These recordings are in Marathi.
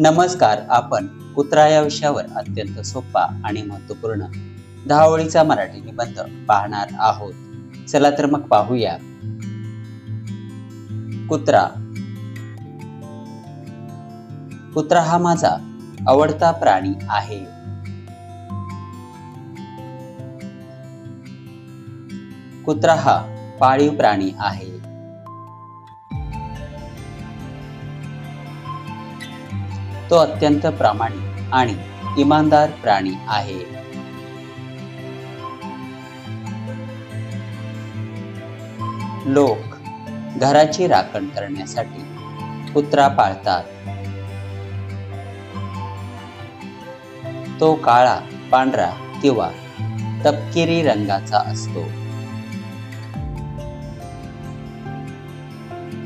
नमस्कार आपण कुत्रा या विषयावर अत्यंत सोपा आणि महत्त्वपूर्ण दहावळीचा मराठी निबंध पाहणार आहोत. चला तर मग पाहूया. कुत्रा. कुत्रा हा माझा आवडता प्राणी आहे. कुत्रा हा पाळीव प्राणी आहे. तो अत्यंत प्रामाणिक आणि इमानदार प्राणी आहे. लोक घराची राखण करण्यासाठी कुत्रा पाळतात. तो काळा पांढरा किंवा तपकिरी रंगाचा असतो.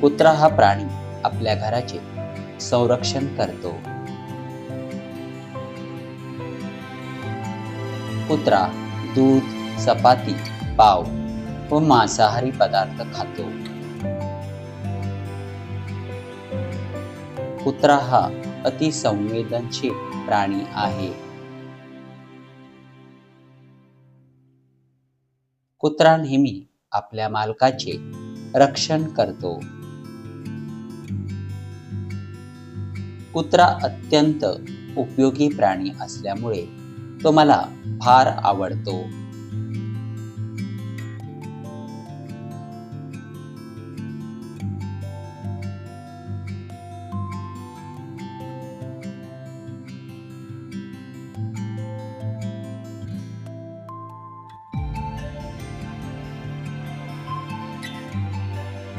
कुत्रा हा प्राणी आपल्या घराचे संरक्षण करतो. कुत्रा दूध चपाती पाव व मांसाहारी पदार्थ खातो. कुत्रा हा अतिसंवेदनशील प्राणी आहे. कुत्रा नेहमी आपल्या मालकाचे रक्षण करतो. कुत्रा अत्यंत उपयोगी प्राणी असल्यामुळे तो मला फार आवडतो.